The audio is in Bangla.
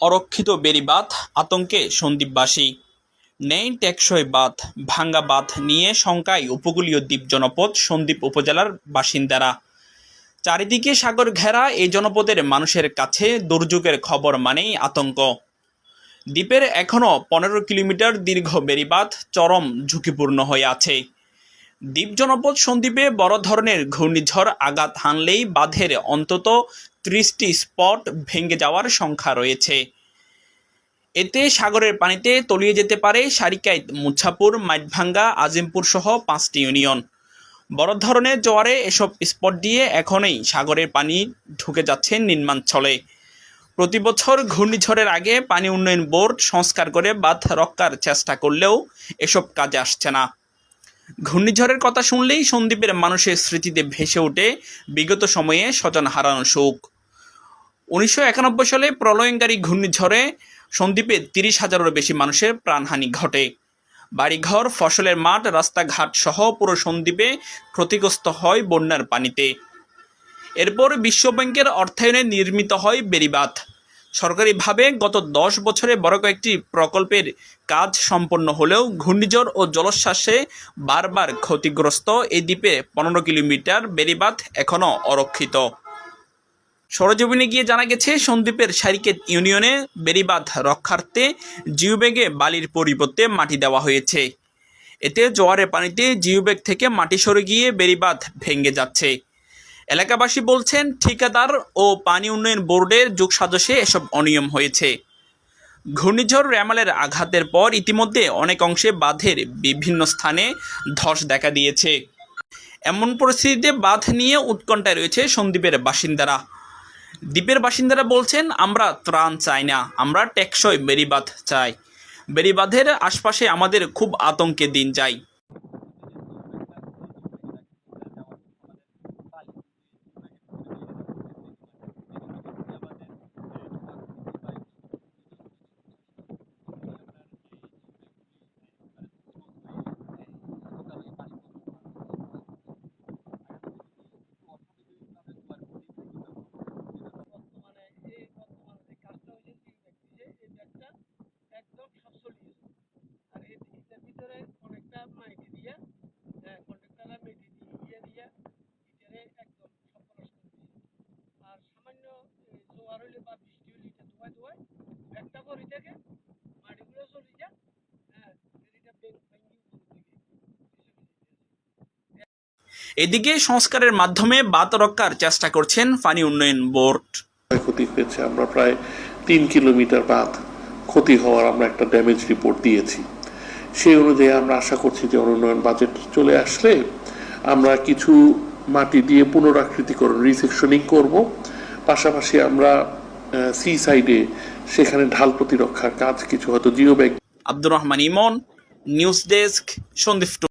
অরক্ষিত বেড়িবাঁধ আতঙ্কে সন্দ্বীপবাসী। নেই টেকসই বাঁধ ভাঙ্গা বাঁধ নিয়ে শঙ্কায় উপকূলীয় দ্বীপ জনপদ সন্দ্বীপ উপজেলার বাসিন্দারা। চারিদিকে সাগর ঘেরা এই জনপদের মানুষের কাছে দুর্যোগের খবর মানেই আতঙ্ক। দ্বীপের এখনও পনেরো কিলোমিটার দীর্ঘ বেড়িবাঁধ চরম ঝুঁকিপূর্ণ হয়ে আছে। দ্বীপ জনপদ সন্দ্বীপে বড় ধরনের ঘূর্ণিঝড় আঘাত হানলেই বাঁধের অন্তত ত্রিশটি স্পট ভেঙে যাওয়ার সংখ্যা রয়েছে। এতে সাগরের পানিতে তলিয়ে যেতে পারে সারিকাইত মুছাপুর, মাইটভাঙ্গা, আজিমপুর সহ পাঁচটি ইউনিয়ন। বড় ধরনের জোয়ারে এসব স্পট দিয়ে এখনই সাগরের পানি ঢুকে যাচ্ছে নির্মাণস্থলে প্রতি বছর ঘূর্ণিঝড়ের আগে পানি উন্নয়ন বোর্ড সংস্কার করে বাঁধ রক্ষার চেষ্টা করলেও এসব কাজে আসছে না। ঘূর্ণিঝড়ের কথা শুনলেই সন্দ্বীপের মানুষের স্মৃতিতে ভেসে ওঠে বিগত সময়ে স্বজন হারানো শোক। উনিশশো একানব্বই সালে প্রলয়ঙ্কারী ঘূর্ণিঝড়ে সন্দ্বীপে তিরিশ হাজারেরও বেশি মানুষের প্রাণহানি ঘটে। বাড়িঘর, ফসলের মাঠ, রাস্তাঘাট সহ পুরো সন্দ্বীপে ক্ষতিগ্রস্ত হয় বন্যার পানিতে। এরপর বিশ্বব্যাংকের অর্থায়নে নির্মিত হয় বেড়িবাঁধ। সরকারিভাবে গত দশ বছরে বড় কয়েকটি প্রকল্পের কাজ সম্পন্ন হলেও ঘূর্ণিঝড় ও জলোচ্ছ্বাসে বারবার ক্ষতিগ্রস্ত এই দ্বীপে পনেরো কিলোমিটার বেড়িবাঁধ এখনও অরক্ষিত। সরজমিনে গিয়ে জানা গেছে, সন্দ্বীপের সারিকেত ইউনিয়নে বেড়িবাঁধ রক্ষার্থে জিওব্যাগে বালির পরিবর্তে মাটি দেওয়া হয়েছে। এতে জোয়ারের পানিতে জিওব্যাগ থেকে মাটি সরে গিয়ে বেড়িবাঁধ ভেঙে যাচ্ছে। এলাকাবাসী বলছেন, ঠিকাদার ও পানি উন্নয়ন বোর্ডের যোগসাজশে এসব অনিয়ম হয়েছে। ঘূর্ণিঝড় র্যামালের আঘাতের পর ইতিমধ্যে অনেক অংশে বাঁধের বিভিন্ন স্থানে ধস দেখা দিয়েছে। এমন পরিস্থিতিতে বাঁধ নিয়ে উৎকণ্ঠায় রয়েছে সন্দ্বীপের বাসিন্দারা। দ্বীপের বাসিন্দারা বলছেন, আমরা ত্রাণ চাই না, আমরা টেকসই বেড়িবাঁধ চাই। বেড়িবাঁধের আশপাশে আমাদের খুব আতঙ্কে দিন যায় বর্তমানে এই বর্তমানে যে কাজটা হয়েছে যে ব্যাগটি এই ব্যাগটা একদম সাতচল্লিশ আর এর এটার ভিতরে অনেকটা মাইটি দিয়ে কন্ট্রাক্টাররা মেটি দিয়ে দিয়ে এটারে একদম সর্বনাশ করে দিয়েছে আর সামান্য এই জোয়ার বা বৃষ্টি হইলে এটা ধোয়ায় ধোয়ায় ব্যাগটা পরে থেকে মাটিগুলো চলে যায় হ্যাঁ এটা ব্যাগ এদিকে সংস্কারের মাধ্যমে বাঁধ রক্ষার চেষ্টা করছেন পানি উন্নয়ন বোর্ড। ক্ষয়ক্ষতি হয়েছে আমরা প্রায় তিন কিলোমিটার বাঁধ ক্ষতি হওয়ার আমরা একটা ড্যামেজ রিপোর্ট দিয়েছি। সেই অনুযায়ী আমরা আশা করছি যে অনুন্নয়ন বাজেট চলে আসলে আমরা কিছু মাটি দিয়ে পুনরাকৃতিকরণ রিসেকশনিং করব। পাশাপাশি আমরা সি সাইডে সেখানে ঢাল প্রতিরক্ষার কাজ কিছু হয়তো geo bag Abdur Rahman Emon, news desk Sandip